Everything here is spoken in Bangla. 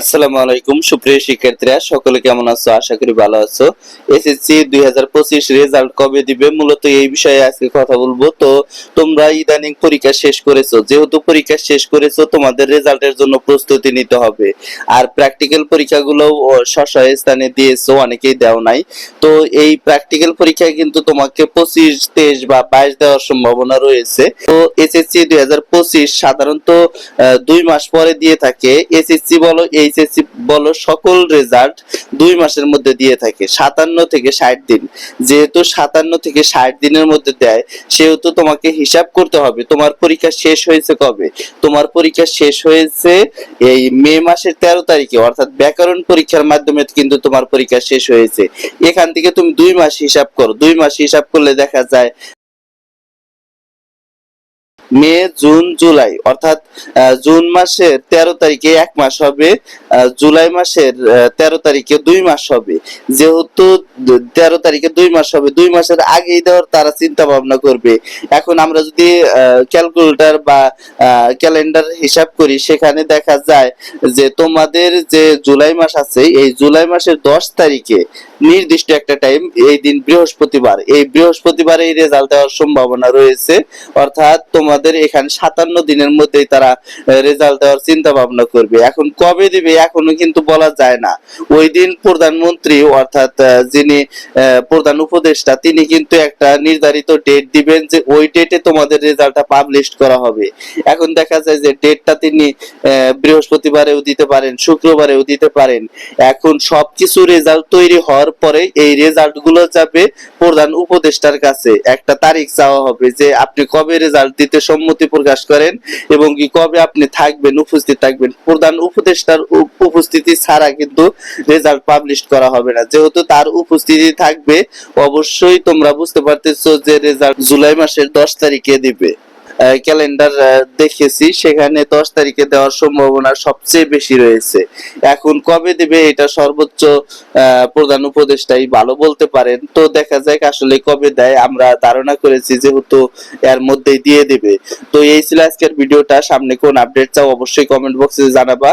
আসসালামু আলাইকুম সুপ্রিয় শিক্ষার্থীরা সকলে কেমন আছো? আশা করি ভালো আছো। এসএসসি দুই হাজার পঁচিশ রেজাল্ট কবে দিবে? মূলত এই বিষয়ে আজকে কথা বলব। তো তোমরা ইদানিং পরীক্ষা শেষ করেছ। যেহেতু পরীক্ষা শেষ করেছ তোমাদের রেজাল্টের জন্য প্রস্তুতি নিতে হবে। আর প্র্যাকটিক্যাল পরীক্ষাগুলো স্বশয় স্থানে দিয়েছ অনেকেই দেও নাই। তো এই প্র্যাকটিক্যাল পরীক্ষায় কিন্তু তোমাকে পঁচিশ তেইশ বা বাইশ দেওয়ার সম্ভাবনা রয়েছে। তো এসএসসি দুই হাজার পঁচিশ সাধারণত আহ, দুই মাস পরে দিয়ে থাকে। এসএসসি বলো এইচএসসি বলো, সকল রেজাল্ট দুই মাসের মধ্যে দিয়ে থাকে, সাতান্ন থেকে ষাট দিন। যেহেতু সাতান্ন থেকে ষাট দিনের মধ্যে দেয়, সেহেতু তোমাকে হিসাব করতে হবে, তোমার পরীক্ষা শেষ হয়েছে কবে? তোমার পরীক্ষা শেষ হয়েছে এই মে মাসের তেরো তারিখে, অর্থাৎ ব্যাকরণ পরীক্ষার মাধ্যমে কিন্তু তোমার পরীক্ষা শেষ হয়েছে। এখান থেকে তুমি দুই মাস হিসাব করো, দুই মাস হিসাব করলে দেখা যায় মে, জুন, জুলাই। অর্থাৎ জুন মাসের তেরো তারিখে এক মাস হবে জুলাই মাসের তেরো তারিখে দুই মাস হবে। যেহেতু তেরো তারিখে দুই মাস হবে, দুই মাসের আগেই দেওয়ার তারা চিন্তা ভাবনা করবে। এখন আমরা যদি ক্যালকুলেটর বা ক্যালেন্ডার হিসাব করি, সেখানে দেখা যায় যে তোমাদের যে জুলাই মাস আছে, এই জুলাই মাসের দশ তারিখে নির্দিষ্ট একটা টাইম এই দিন বৃহস্পতিবার। এই বৃহস্পতিবার এই রেজাল্ট দেওয়ার সম্ভাবনা রয়েছে। অর্থাৎ তোমাদের এখানে সাতান্ন দিনের মধ্যেই তারা রেজাল্ট দেওয়ার চিন্তা ভাবনা করবে। এখন কবে দিবে এখনও কিন্তু বলা যায় না। ওই দিন প্রধানমন্ত্রী অর্থাৎ যিনি প্রধান উপদেষ্টা, তিনি কিন্তু একটা নির্ধারিত ডেট দিবেন যে ওই ডেটে তোমাদের রেজাল্টটা পাবলিশ করা হবে। এখন দেখা যায় যে ডেটটা তিনি বৃহস্পতিবারেও দিতে পারেন, শুক্রবারেও দিতে পারেন। এখন সবকিছু রেজাল্ট তৈরি হওয়ার পরে এই রেজাল্টগুলো যাবে প্রধান উপদেষ্টার কাছে। একটা তারিখ চাওয়া হবে যে আপনি কবে রেজাল্ট দিতে সম্মতি প্রকাশ করেন এবং কি কবে আপনি থাকবেন, উপস্থিত থাকবেন, প্রধান উপদেষ্টার উপ- উপস্থিতি ছাড়া কিন্তু রেজাল্ট পাবলিশ করা হবে না। যেহেতু তার উপস্থিতি থাকবে, অবশ্যই তোমরা বুঝতে পারতেছো যে রেজাল্ট জুলাই মাসের দশ তারিখে দিবে। ক্যালেন্ডার দেখেছি। সেখানে দশ তারিখে দেওয়ার সম্ভাবনা সবচেয়ে বেশি রয়েছে। এখন কবে দেবে এটা সর্বোচ্চ প্রধান উপদেষ্টাই ভালো বলতে পারেন। তো দেখা যাক আসলে কবে দেয়। আমরা ধারণা করেছি যেহেতু এর মধ্যেই দিয়ে দেবে। তো এই ছিল আজকের ভিডিওটা। সামনে কোন আপডেট চাও অবশ্যই কমেন্ট বক্সে জানাবা।